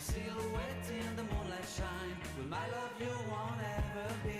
silhouette in the moonlight shine. With my love, you won't ever be